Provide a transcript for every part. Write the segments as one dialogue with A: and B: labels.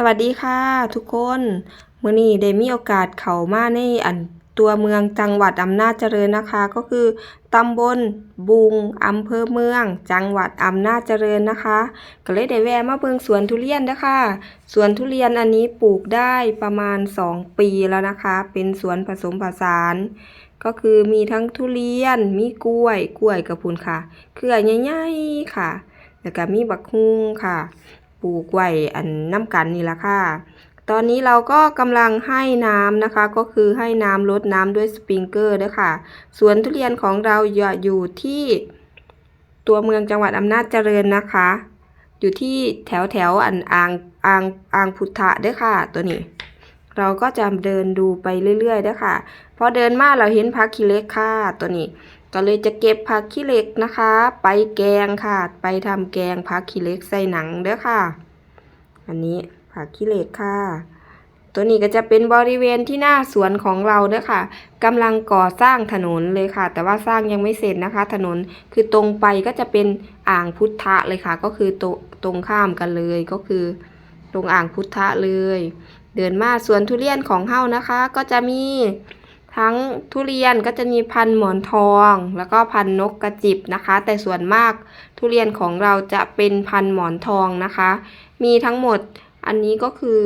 A: สวัสดีค่ะ ทุกคนมื้อนี้ได้มีโอกาสเข้ามาในอันตัวเมืองจังหวัดอำนาจเจริญนะคะ ก็คือตำบลบุงอำเภอเมือง จังหวัดอำนาจเจริญนะคะ ก็เลยได้แวะมาเบิ่งสวนทุเรียนเด้อค่ะสวนทุเรียนอันนี้ปลูกได้ประมาณ 2 ปีแล้วนะคะ เป็นสวนผสมผสาน ก็คือมีทั้งทุเรียนมีกล้วย กล้วยกับพุนค่ะ เครือใหญ่ๆค่ะ แล้วก็มีบักฮุงค่ะ ปลูกไว้อันน้ำกันนี่ละค่ะ ตอนนี้เราก็กำลังให้น้ำนะคะ ก็คือให้น้ำลดน้ำด้วยสปริงเกอร์ด้วยค่ะ สวนทุเรียนของเราอยู่ที่ตัวเมืองจังหวัดอำนาจเจริญนะคะ อยู่ที่แถวแถวอันอ่างอ่างอ่างพุทธะด้วยค่ะ ตัวนี้ เราก็จะเดินดูไปเรื่อยๆด้วยค่ะ พอเดินมาเราเห็นพักขี้เล็กค่ะตัวนี้ ก็เลยจะเก็บผักขี้เหล็กนะคะ ไปแกงค่ะ ไปทำแกงผักขี้เหล็กใส่หนังเด้อค่ะ อันนี้ผักขี้เหล็กค่ะ ตัวนี้ก็จะเป็นบริเวณที่หน้าสวนของเราเด้อค่ะกำลังก่อสร้างถนนเลยค่ะ แต่ว่าสร้างยังไม่เสร็จนะคะ ถนนคือตรงไปก็จะเป็นอ่างพุทธะเลยค่ะ ก็คือตรงตรงข้ามกันเลยก็คือ ตรงอ่างพุทธะเลย เดินมาสวนทุเรียนของเฮานะคะ ก็จะมี ทั้งทุเรียนก็จะมีพันหมอนทอง แล้วก็พันนกกระจิบนะคะ แต่ส่วนมากทุเรียนของเราจะเป็นพันหมอนทองนะคะ มีทั้งหมดอันนี้ก็คือ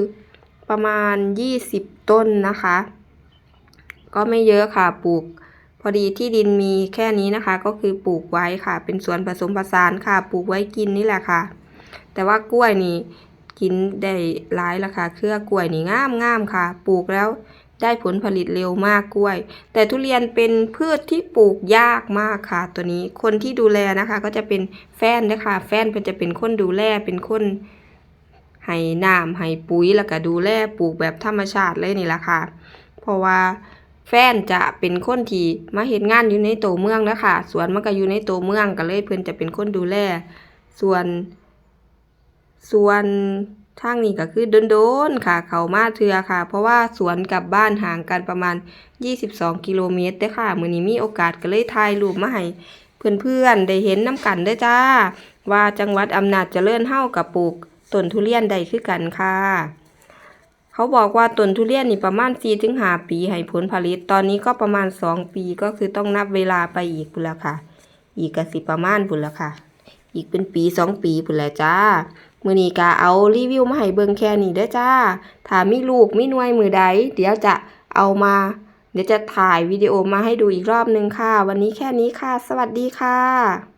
A: ประมาณ 20 ต้นนะคะ ก็ไม่เยอะค่ะปลูก พอดีที่ดินมีแค่นี้นะคะ ก็คือปลูกไว้ค่ะ เป็นสวนผสมผสานค่ะ ปลูกไว้กินนี่แหละค่ะ แต่ว่ากล้วยนี่กินได้หลายละค่ะเครือกล้วยนี่งามงามค่ะ ปลูกแล้ว ได้ผลผลิตเร็วมากกล้วย แต่ทุเรียนเป็นพืชที่ปลูกยากมากค่ะ ตัวนี้คนที่ดูแลนะคะ ก็จะเป็นแฟนนะคะแฟนเป็นจะเป็นคนดูแลเป็นคนให้น้ำให้ปุ๋ยแล้วก็ดูแลปลูกแบบธรรมชาติเลยนี่แหละค่ะ เพราะว่าแฟนจะเป็นคนที่มาเฮ็ดงานอยู่ในตัวเมืองแล้วค่ะสวนมันก็อยู่ในตัวเมืองก็เลยเพิ่นจะเป็นคนดูแล ส่วน ส่วน ทางนี้ก็คือโดนๆค่ะ เขามาเทือค่ะ เพราะว่าสวนกับบ้านห่างกันประมาณ 22 กิโลเมตรเด้ค่ะ มื้อนี้มีโอกาสก็เลยถ่ายรูปมาให้เพื่อนๆ ได้เห็นน้ำกันเด้อจ้า ว่าจังหวัดอำนาจเจริญเฮากับปลูกต้นทุเรียนได้คือกันค่ะ เขาบอกว่าต้นทุเรียนนี่ประมาณ4-5ปีให้ผลผลิต ตอนนี้ก็ประมาณ 2 ปีก็คือต้องนับเวลาไปอีกพุ่นละค่ะ อีกก็สิประมาณพุ่นละค่ะ อีกเป็นปีสองปีพุ่นแหละจ้ามื้อนี้ก็เอารีวิวมาให้เบิ่งแค่นี้เด้อจ้า ถ้ามีลูกมีหน่วยมือใด เดี๋ยวจะเอามา เดี๋ยวจะถ่ายวิดีโอมาให้ดูอีกรอบนึงค่ะ วันนี้แค่นี้ค่ะ สวัสดีค่ะ